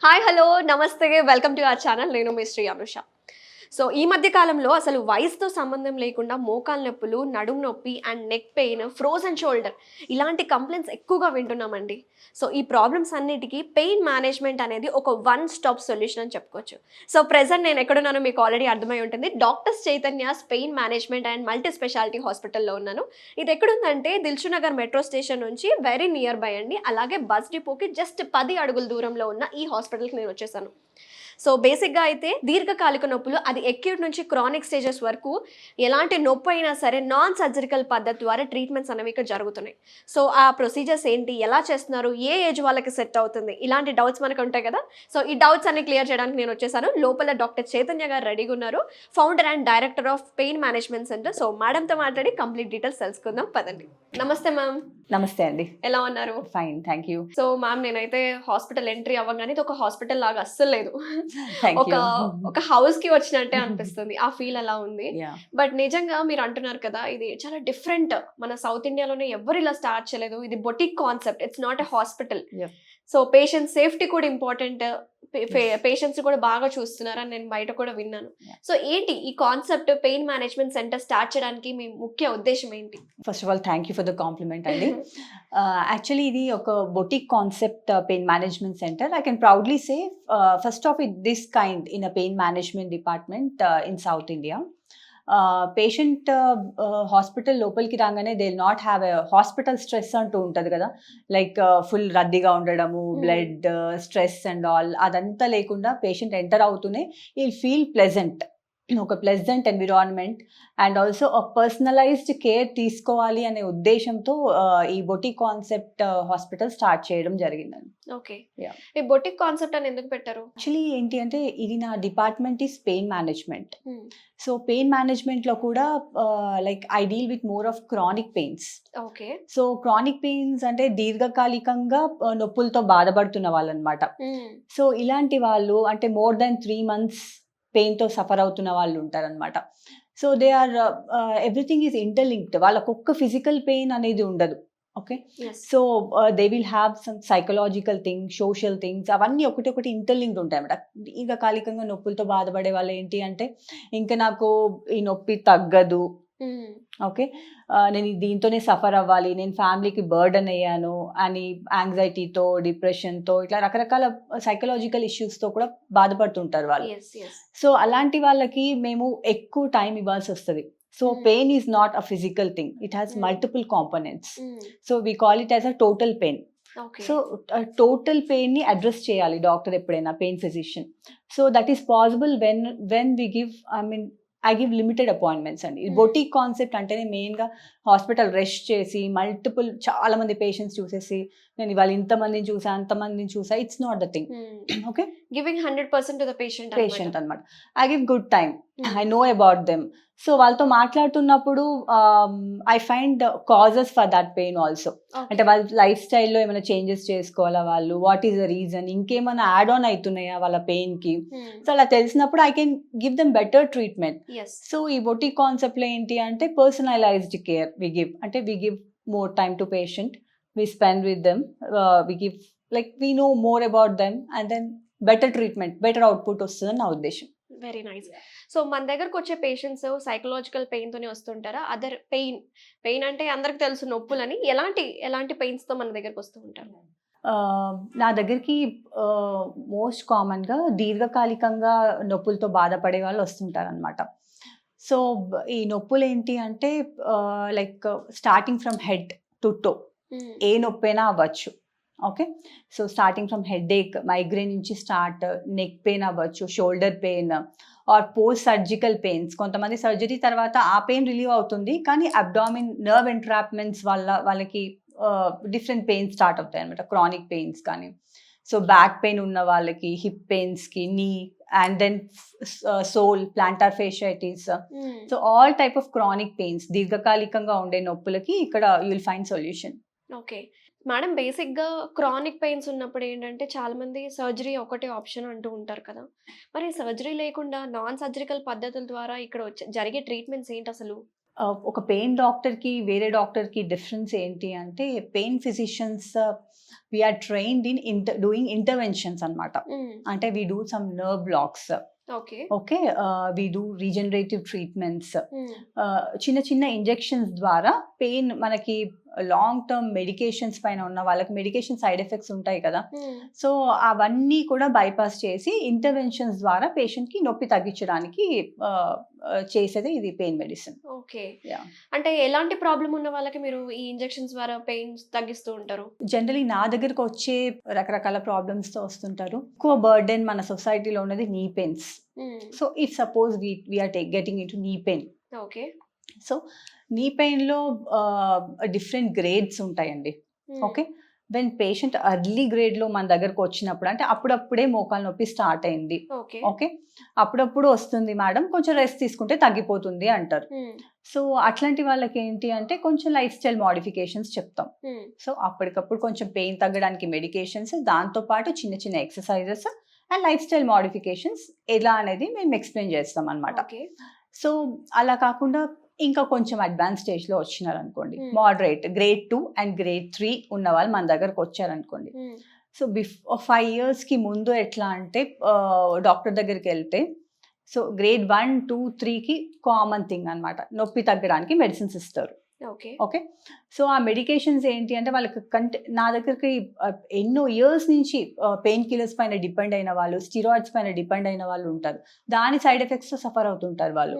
Hi hello నమస్తే welcome to our channel నేను మీ శ్రీ అనుష సో ఈ మధ్య కాలంలో అసలు వయసుతో సంబంధం లేకుండా మోకాలు నొప్పులు నడుము నొప్పి and neck pain frozen shoulder ఇలాంటి కంప్లైంట్స్ ఎక్కువగా వింటున్నామండి. సో ఈ ప్రాబ్లమ్స్ అన్నిటికీ పెయిన్ మేనేజ్మెంట్ అనేది ఒక వన్ స్టాప్ సొల్యూషన్ అని చెప్పుకోవచ్చు. సో ప్రెసెంట్ నేను ఎక్కడున్నానో మీకు ఆల్రెడీ అర్థమై ఉంటుంది. Doctors Chaitanya pain management and multi speciality హాస్పిటల్లో ఉన్నాను. ఇది ఎక్కడుందంటే దిల్సునగర్ మెట్రో స్టేషన్ నుంచి వెరీ నియర్ బై అండి. అలాగే బస్ డిపోకి జస్ట్ పది అడుగుల దూరంలో ఉన్న ఈ హాస్పిటల్కి నేను వచ్చేసాను. సో బేసిక్గా అయితే దీర్ఘకాలిక నొప్పులు అది ఎక్యూట్ నుంచి క్రానిక్ స్టేజెస్ వరకు ఎలాంటి నొప్పి అయినా సరే నాన్ సర్జరికల్ పద్ధతి ద్వారా ట్రీట్మెంట్స్ అనేవి ఇక్కడ జరుగుతున్నాయి. సో ఆ ప్రొసీజర్స్ ఏంటి ఎలా చేస్తున్నారు ఏ ఏజ్ వాళ్ళకి సెట్ అవుతుంది ఇలాంటి డౌట్స్ మనకు ఉంటాయి కదా. సో ఈ డౌట్స్ అన్ని క్లియర్ చేయడానికి నేను వచ్చేసాను. లోపల డాక్టర్ చైతన్య గారు రెడీగా ఉన్నారు. Founder and director of pain management centre so మేడంతో మాట్లాడి కంప్లీట్ డీటెయిల్స్ తెలుసుకుందాం. పదండి. నమస్తే మ్యామ్ నమస్తే అండి. ఎలా ఉన్నారు? Fine thank you so ma'am నేనైతే హాస్పిటల్ ఎంట్రీ అవ్వగానే ఒక హాస్పిటల్ లాగా అస్సలు లేదు. ఒక ఒక హౌస్కి వచ్చినట్టే అనిపిస్తుంది. ఆ ఫీల్ అలా ఉంది? బట్ నిజంగా మీరు అంటున్నారు కదా ఇది చాలా డిఫరెంట్ మన సౌత్ ఇండియాలోనే ఎవరు ఇలా స్టార్ట్ చేయలేదు. ఇది boutique concept it's not a hospital. So patient safety కూడా ఇంపార్టెంట్ పేషెంట్స్ కూడా బాగా చూస్తున్నారని నేను బయట కూడా విన్నాను. సో ఏంటి ఈ concept pain management centre start చేయడానికి మీ ముఖ్య ఉద్దేశం ఏంటి? First of all thank you for the compliment అండి యాక్చువల్లీ ఇది ఒక boutique concept pain management centre I can proudly say first of it this kind in a pain management department in South India patient hospital లోపలికి రాగానే they not have a hospital stress అంటూ ఉంటుంది కదా like full రద్దీగా ఉండడము. Blood stress and all అదంతా లేకుండా patient enter అవుతూనే ఈ ఫీల్ ప్లెజెంట్ ఒక ప్లెజెంట్ ఎన్విరాన్మెంట్ అండ్ ఆల్సో ఒక పర్సనలైజ్డ్ కేర్ తీసుకోవాలి అనే ఉద్దేశంతో uh, ఈ బొటీ కాన్సెప్ట్ హాస్పిటల్ స్టార్ట్ చేయడం జరిగిందండి. ఓకే. ఈ బొటిక్ కాన్సెప్ట్ అని ఎందుకు పెట్టారు? యాక్చువల్లీ ఏంటి అంటే ఇది నా department is pain management Hmm. So pain మేనేజ్మెంట్లో కూడా like I deal with more of chronic pains okay so chronic pains అంటే దీర్ఘకాలికంగా uh, నొప్పులతో బాధపడుతున్న వాళ్ళు అనమాట Hmm. సో ఇలాంటి వాళ్ళు అంటే మోర్ దెన్ త్రీ మంత్స్ పెయిన్తో సఫర్ అవుతున్న వాళ్ళు ఉంటారనమాట so they are everything is interlinked వాళ్ళకు ఒక్క ఫిజికల్ పెయిన్ అనేది ఉండదు okay. So they will have some psychological things social things అవన్నీ ఒకటి ఒకటి ఇంటర్లింక్డ్ ఉంటాయి అనమాట దీర్ఘకాలికంగా నొప్పులతో బాధపడే వాళ్ళు ఏంటి అంటే ఇంకా నాకు ఈ నొప్పి తగ్గదు. ఓకే నేను దీంతోనే సఫర్ అవ్వాలి నేను ఫ్యామిలీకి బర్డన్ అయ్యాను అని యాంగ్జైటీతో డిప్రెషన్తో ఇట్లా రకరకాల సైకలాజికల్ ఇష్యూస్తో కూడా బాధపడుతుంటారు వాళ్ళు. సో అలాంటి వాళ్ళకి మేము ఎక్కువ టైం ఇవ్వాల్సి వస్తుంది so Hmm. Pain is not a physical thing it has Hmm. Multiple components Hmm. So we call it as a total pain. So total పెయిన్ని address చేయాలి డాక్టర్ ఎప్పుడైనా pain physician so that is possible when when we give I mean I give limited appointments అండి Hmm. Boutique concept అంటేనే మెయిన్గా hospital rest చేసి multiple చాలా మంది patients చూసేసి నేను ఇవాళ ఇంతమందిని చూసా అంతమందిని చూసా it's not the thing. Okay giving hundred percent the patient patient అనమాట I give good time Hmm. I know about them so వాళ్ళతో మాట్లాడుతున్నప్పుడు I find causes for that pain also అంటే వాళ్ళ లైఫ్ స్టైల్లో ఏమైనా చేంజెస్ చేసుకోవాలా వాళ్ళు? వాట్ ఈస్ ద రీజన్ ఇంకేమైనా యాడ్ ఆన్ అవుతున్నాయా వాళ్ళ పెయిన్కి సో అలా తెలిసినప్పుడు I can give them better treatment so ఈ బొటిక్ కాన్సెప్ట్లో ఏంటి అంటే పర్సనలైజ్డ్ కేర్ వి గివ్ అంటే we give more time to patient we spend with them we give like we know more about them and then better treatment better output వస్తుందని నా ఉద్దేశం. Very nice so మన దగ్గరకు వచ్చే patients psychological pain తోనే వస్తుంటారా? Other pain pain అంటే అందరికి తెలుసు నొప్పులని. ఎలాంటి ఎలాంటి పెయిన్స్తో మన దగ్గరకు వస్తూ ఉంటారు? నా దగ్గరికి మోస్ట్ కామన్గా దీర్ఘకాలికంగా నొప్పులతో బాధపడే వాళ్ళు వస్తుంటారు అనమాట సో ఈ నొప్పులు ఏంటి అంటే like starting from head to toe. ఏ నొప్పైనా అవ్వచ్చు. Okay so starting from headache migraine నుంచి స్టార్ట్ నెక్ పెయిన్ అవ్వచ్చు shoulder pain or post surgical pains కొంతమంది సర్జరీ తర్వాత ఆ పెయిన్ రిలీవ్ అవుతుంది. కానీ అబ్డామిన్ నర్వ్ ఎంట్రాప్మెంట్స్ వల్ల వాళ్ళకి డిఫరెంట్ పెయిన్స్ స్టార్ట్ అవుతాయి అనమాట క్రానిక్ పెయిన్స్ కానీ. సో బ్యాక్ పెయిన్ ఉన్న వాళ్ళకి hip పెయిన్స్కి knee and then sole plantar fasciitis. So all type of chronic pains దీర్ఘకాలికంగా ఉండే నొప్పులకి ఇక్కడ you will find solution okay madam బేసిక్గా క్రానిక్ పెయిన్స్ ఉన్నప్పుడు ఏంటంటే చాలా మంది సర్జరీ ఒకటే ఆప్షన్ అంటూ ఉంటారు కదా! మరి సర్జరీ లేకుండా నాన్ సర్జరికల్ పద్ధతుల ద్వారా ఇక్కడ వచ్చే జరిగే ట్రీట్మెంట్స్ ఏంటి అసలు? ఒక పెయిన్ డాక్టర్కి వేరే డాక్టర్కి డిఫరెన్స్ ఏంటి అంటే pain physicians we are trained in inter doing interventions అనమాట అంటే we do some nerve blocks okay. Okay we do regenerative treatments చిన్న చిన్న ఇంజెక్షన్స్ ద్వారా పెయిన్ మనకి లాంగ్ టర్మ్ మెడికేషన్స్ పైన ఉన్న వాళ్ళకి మెడికేషన్ సైడ్ ఎఫెక్ట్స్ ఉంటాయి కదా. సో అవన్నీ కూడా బైపాస్ చేసి ఇంటర్వెన్షన్స్ ద్వారా పేషెంట్కి నొప్పి తగ్గించడానికి చేసేది ఇది పెయిన్ మెడిసిన్ ఓకే. అంటే ఎలాంటి ప్రాబ్లం ఉన్న వాళ్ళకి మీరు ఈ ఇంజెక్షన్స్ ద్వారా పెయిన్ తగ్గిస్తూ ఉంటారు? జనరలీ నా దగ్గరకు వచ్చే రకరకాల ప్రాబ్లమ్స్తో వస్తుంటారు. ఎక్కువ బర్డెన్ మన సొసైటీలో ఉన్నది knee pains so if suppose we we are take getting in to knee pain okay so knee పెయిన్లో different grades ఉంటాయండి. ఓకే వెన్ పేషెంట్ అర్లీ గ్రేడ్లో మన దగ్గరకు వచ్చినప్పుడు అంటే అప్పుడప్పుడే మోకాలు నొప్పి స్టార్ట్ అయింది. ఓకే ఓకే అప్పుడప్పుడు వస్తుంది మేడం కొంచెం రెస్ట్ తీసుకుంటే తగ్గిపోతుంది అంటారు. సో అట్లాంటి వాళ్ళకి ఏంటి అంటే కొంచెం లైఫ్ స్టైల్ మోడిఫికేషన్స్ చెప్తాం. సో అప్పటికప్పుడు కొంచెం పెయిన్ తగ్గడానికి మెడికేషన్స్ దాంతోపాటు చిన్న చిన్న exercises and life style modifications ఎలా అనేది మేము ఎక్స్ప్లెయిన్ చేస్తాం అనమాట ఓకే. సో అలా కాకుండా ఇంకా కొంచెం అడ్వాన్స్ స్టేజ్లో వచ్చినారు అనుకోండి Hmm. Moderate grade two and grade three ఉన్న వాళ్ళు మన దగ్గరకు వచ్చారనుకోండి. సో బిఫోర్ ఫైవ్ ఇయర్స్కి ముందు ఎట్లా అంటే డాక్టర్ దగ్గరికి వెళ్తే సో గ్రేడ్ వన్ టూ త్రీకి కామన్ థింగ్ అన్నమాట. నొప్పి తగ్గడానికి మెడిసిన్స్ ఇస్తారు. ఓకే. ఓకే? సో ఆ మెడికేషన్స్ ఏంటి అంటే వాళ్ళకి కంటే నా దగ్గరికి ఎన్నో ఇయర్స్ నుంచి పెయిన్ కిల్లర్స్ పైన డిపెండ్ అయిన వాళ్ళు స్టిరాయిడ్స్ పైన డిపెండ్ అయిన వాళ్ళు ఉంటారు. దాని సైడ్ ఎఫెక్ట్స్తో సఫర్ అవుతుంటారు వాళ్ళు.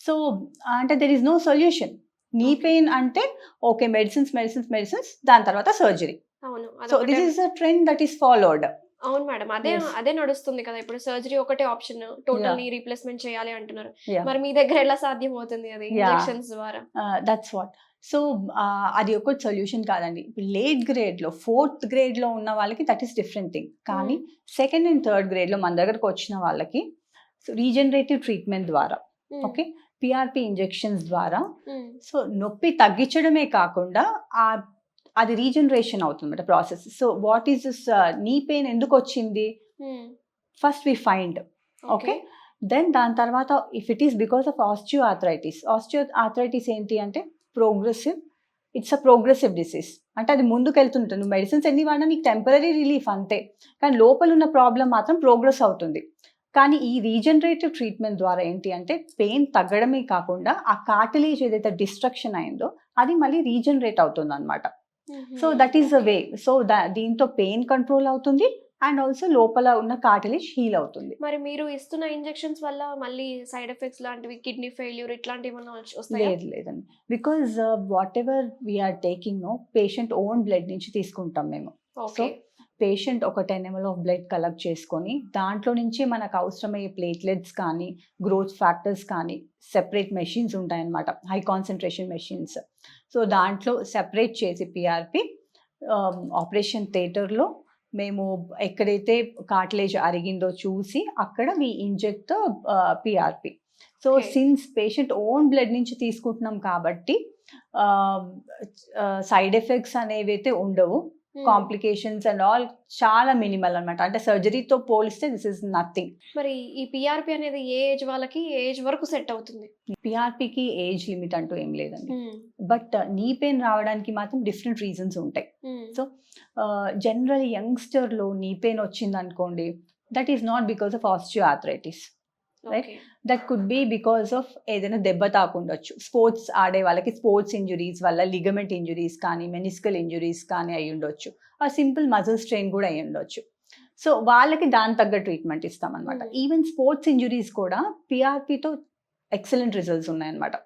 సో అంటే there is no solution knee pain అంటే ఓకే మెడిసిన్స్ మెడిసిన్స్ మెడిసిన్స్ దాని తర్వాత surgery so this is a trend that is followed అవును మేడం అదే. అదే నడుస్తుంది కదా ఇప్పుడు సర్జరీ ఒకటే ఆప్షన్ టోటల్. నీ రీప్లేస్మెంట్ చేయాలి అంటున్నారు. మరి మీ దగ్గర ఎలా సాధ్యం అవుతుంది అది. ఇంజెక్షన్స్ ద్వారా దట్స్ వాట్ సో అది ఒక సొల్యూషన్ కాదండి ఇప్పుడు లేట్ గ్రేడ్లో ఫోర్త్ గ్రేడ్లో ఉన్న వాళ్ళకి దట్ ఈస్ డిఫరెంట్ థింగ్ కానీ సెకండ్ అండ్ థర్డ్ గ్రేడ్లో మన దగ్గరకు వచ్చిన వాళ్ళకి రీజనరేటివ్ ట్రీట్మెంట్ ద్వారా Hmm. ఓకే పిఆర్పి ఇంజెక్షన్స్ ద్వారా Hmm. సో నొప్పి తగ్గించడమే కాకుండా ఆ అది రీజనరేషన్ అవుతుంది process so what is this knee pain ఎందుకు వచ్చింది. First we find okay then దాని తర్వాత if it is because of osteoarthritis osteoarthritis ఏంటి అంటే progressive it's a progressive disease అంటే అది ముందుకు వెళ్తుంటుంది నువ్వు మెడిసిన్స్ ఎన్ని వాడినా నీకు టెంపరీ రిలీఫ్ అంతే. కానీ లోపల ఉన్న ప్రాబ్లం మాత్రం ప్రోగ్రెస్ అవుతుంది. కానీ ఈ రీజనరేటివ్ ట్రీట్మెంట్ ద్వారా ఏంటి అంటే పెయిన్ తగ్గడమే కాకుండా ఆ కార్టిలేజ్ ఏదైతే డిస్ట్రక్షన్ అయిందో అది మళ్ళీ రీజనరేట్ అవుతుంది అనమాట. So that is the way so దీంతో పెయిన్ కంట్రోల్ అవుతుంది అండ్ ఆల్సో లోపల ఉన్న కార్టిలేజ్ హీల్ అవుతుంది. మరి మీరు ఇస్తున్న ఇంజెక్షన్స్ వల్ల మళ్ళీ సైడ్ ఎఫెక్ట్స్ లాంటివి కిడ్నీ ఫెయిల్యూర్ ఇట్లాంటివి లేదు లేదండి. Because whatever we are taking no patient own blood నుంచి తీసుకుంటాం మేము. ఓకే పేషెంట్ ఒక ten ML of blood collect చేసుకొని దాంట్లో నుంచి మనకు అవసరమయ్యే ప్లేట్లెట్స్ కానీ గ్రోత్ ఫ్యాక్టర్స్ కానీ సెపరేట్ మెషిన్స్ ఉంటాయన్నమాట హై కాన్సన్ట్రేషన్ మెషిన్స్ సో దాంట్లో సెపరేట్ చేసి పిఆర్పి ఆపరేషన్ థియేటర్లో మేము ఎక్కడైతే కార్టిలేజ్ అరిగిందో చూసి అక్కడ we inject PRP so. Since patient own blood నుంచి తీసుకుంటున్నాం కాబట్టి సైడ్ ఎఫెక్ట్స్ అనేవి అయితే ఉండవు. కాంప్లికేషన్స్ అండ్ ఆల్ చాలా మినిమల్ అన్నమాట. అంటే సర్జరీతో పోలిస్తే దిస్ ఇస్ నథింగ్. మరి ఈ పిఆర్పి అనేది ఏ ఏజ్ వాళ్ళకి? ఏజ్ వరకు సెట్ అవుతుంది? పిఆర్పికి ఏజ్ లిమిట్ అంటూ ఏం లేదండి. Hmm. బట్ నీ పెయిన్ రావడానికి మాత్రం డిఫరెంట్ రీజన్స్ ఉంటాయి. Hmm. So, జనరల్ యంగ్స్టర్లో నీ పెయిన్ వచ్చింది అనుకోండి that is not because of osteo arthritis Okay. That could be because of ఏదైనా దెబ్బ తాకుండొచ్చు స్పోర్ట్స్ ఆడే వాళ్ళకి స్పోర్ట్స్ ఇంజురీస్ వల్ల లిగమెంట్ ఇంజురీస్ కానీ మెనిస్కల్ ఇంజురీస్ కానీ అయి ఉండొచ్చు ఆ సింపుల్ మజిల్ స్ట్రెయిన్ కూడా అయి ఉండొచ్చు సో వాళ్ళకి దాని తగ్గ ట్రీట్మెంట్ ఇస్తాం అనమాట Hmm. ఈవెన్ స్పోర్ట్స్ ఇంజురీస్ కూడా పిఆర్పితో ఎక్సలెంట్ రిజల్ట్స్ ఉన్నాయన్నమాట.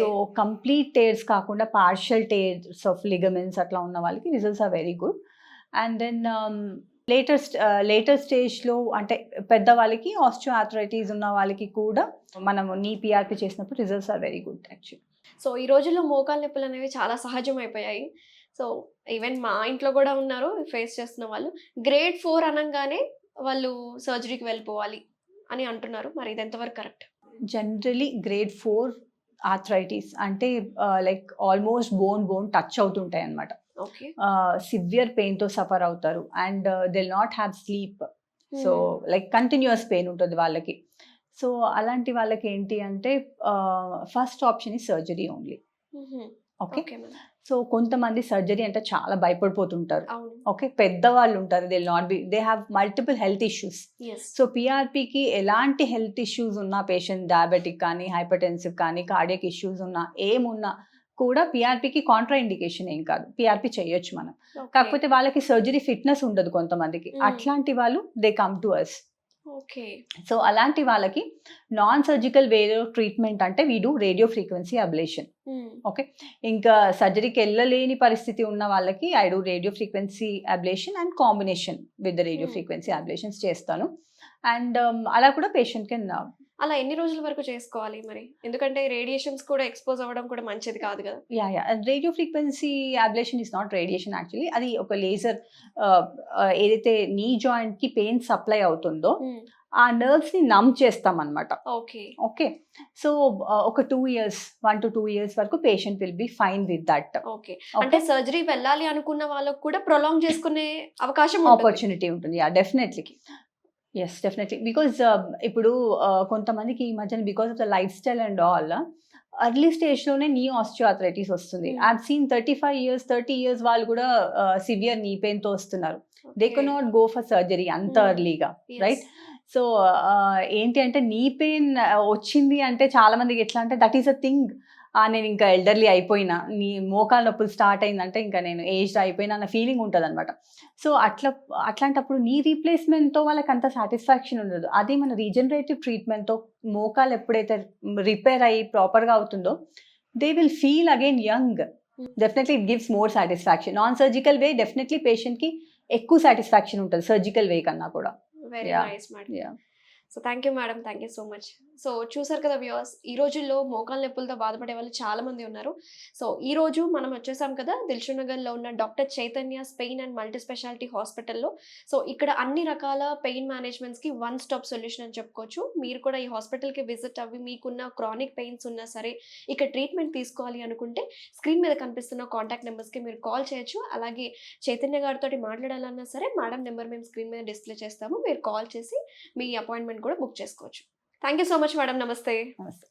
సో కంప్లీట్ టేర్స్ కాకుండా పార్షియల్ టేర్స్ ఆఫ్ లిగమెంట్స్ అట్లా ఉన్న వాళ్ళకి results are very good and then latest later స్టేజ్లో అంటే పెద్దవాళ్ళకి ఆస్టియో ఆథరైటిస్ ఉన్న వాళ్ళకి కూడా మనం నీ పిఆర్పి చేసినప్పుడు results are very good actually so ఈ రోజుల్లో మోకాలు నొప్పులు అనేవి చాలా సహజం అయిపోయాయి సో ఈవెన్ మా ఇంట్లో కూడా ఉన్నారు ఫేస్ చేస్తున్న వాళ్ళు. గ్రేడ్ ఫోర్ అనగానే వాళ్ళు సర్జరీకి వెళ్ళిపోవాలి అని అంటున్నారు. మరి ఇది ఎంతవరకు correct generally grade four arthritis అంటే like almost bone bone touch అవుతుంటాయి అనమాట సివియర్ పెయిన్తో సఫర్ అవుతారు. And they'll not have sleep so like continuous pain ఉంటుంది వాళ్ళకి. సో అలాంటి వాళ్ళకి ఏంటి అంటే ఫస్ట్ ఆప్షన్ ఈ సర్జరీ ఓన్లీ ఓకే సో కొంతమంది సర్జరీ అంటే చాలా భయపడిపోతుంటారు. ఓకే పెద్దవాళ్ళు ఉంటారు they not be they have multiple health issues so పిఆర్పికి ఎలాంటి హెల్త్ ఇష్యూస్ ఉన్న పేషెంట్ డయాబెటిక్ కానీ హైపర్టెన్సివ్ కానీ కార్డియక్ ఇష్యూస్ ఉన్నా ఏమున్నా కూడా పిఆర్పికి కాంట్రా ఇండికేషన్ ఏం కాదు. పిఆర్పి చేయొచ్చు మనం. కాకపోతే వాళ్ళకి సర్జరీ ఫిట్నెస్ ఉండదు కొంతమందికి. Mm. అట్లాంటి వాళ్ళు they come to us okay so అలాంటి వాళ్ళకి నాన్ సర్జికల్ వే ట్రీట్మెంట్ అంటే we do radio frequency ablation ఇంకా సర్జరీకి వెళ్ళలేని పరిస్థితి ఉన్న వాళ్ళకి I do radio frequency ablation and combination with radio Hmm. Frequency ablations చేస్తాను. అండ్ అలా కూడా పేషెంట్ కెన్ అలా ఎన్ని రోజుల వరకు చేసుకోవాలి మరి? ఎందుకంటే రేడియేషన్స్ కూడా ఎక్స్పోజ్ అవ్వడం కూడా మంచిది కాదు కదా. Yeah yeah radio frequency ablation is not radiation actually అది ఒక లేజర్ ఏదైతే నీ జాయింట్కి పెయిన్ సప్లై అవుతుందో ఆ నర్వ్స్ని నమ్ చేస్తాం అనమాట ఓకే ఓకే సో ఒక two years one to two years వరకు patient will be fine with that okay అంటే సర్జరీ వెళ్ళాలి అనుకున్న వాళ్ళకు కూడా ప్రొలాంగ్ చేసుకునే అవకాశం. ఆపర్చునిటీ ఉంటుంది. Yeah definitely yes definitely because ఇప్పుడు uh, కొంతమందికి ఈ మధ్యన because of the life style and all early స్టేజ్లోనే నీ ఆస్టియోఆథరైటిస్ వస్తుంది Hmm. I seen thirty five years thirty years వాళ్ళు కూడా సివియర్ నీ పెయిన్తో వస్తున్నారు they. Can not go for surgery అంత Hmm. అర్లీగా Yes. సో ఏంటి అంటే నీ పెయిన్ వచ్చింది అంటే చాలా మందికి ఎట్లా అంటే దట్ ఈస్ అ థింగ్ నేను ఇంకా ఎల్డర్లీ అయిపోయినా నీ మోకాల నొప్పులు స్టార్ట్ అయిందంటే ఇంకా నేను ఏజ్డ్ అయిపోయినా అన్న ఫీలింగ్ ఉంటుంది అనమాట సో అట్లా అట్లాంటప్పుడు నీ రీప్లేస్మెంట్తో వాళ్ళకి అంత సాటిస్ఫాక్షన్ ఉండదు. అదే మన రీజనరేటివ్ ట్రీట్మెంట్తో మోకాలు ఎప్పుడైతే రిపేర్ అయ్యి ప్రాపర్గా అవుతుందో they will feel again young definitely it gives more satisfaction non surgical way definitely పేషెంట్కి ఎక్కువ సాటిస్ఫాక్షన్ ఉంటుంది సర్జికల్ వే కన్నా కూడా. Very Yeah. Nice madam Yeah. So thank you madam thank you so much so చూసారు కదా viewers ఈ రోజుల్లో మోకాల నొప్పులతో బాధపడే వాళ్ళు చాలా మంది ఉన్నారు. సో ఈ రోజు మనం వచ్చేసాం కదా దిల్షునగర్లో ఉన్న doctor Chaitanya pain and multi specialty హాస్పిటల్లో. సో ఇక్కడ అన్ని రకాల పెయిన్ మేనేజ్మెంట్స్కి వన్ స్టాప్ సొల్యూషన్ అని చెప్పుకోవచ్చు. మీరు కూడా ఈ హాస్పిటల్కి విజిట్ అవ్వి మీకున్న క్రానిక్ పెయిన్స్ ఉన్నా సరే ఇక్కడ ట్రీట్మెంట్ తీసుకోవాలి అనుకుంటే స్క్రీన్ మీద కనిపిస్తున్న కాంటాక్ట్ నెంబర్స్కి మీరు కాల్ చేయొచ్చు. అలాగే చైతన్య గారితో మాట్లాడాలన్నా సరే మేడం నెంబర్ మేము స్క్రీన్ మీద డిస్ప్లే చేస్తాము. మీరు కాల్ చేసి మీ అపాయింట్మెంట్ అపాయింట్మెంట్ కూడా బుక్ చేసుకోవచ్చు. Thank you so much madam నమస్తే నమస్తే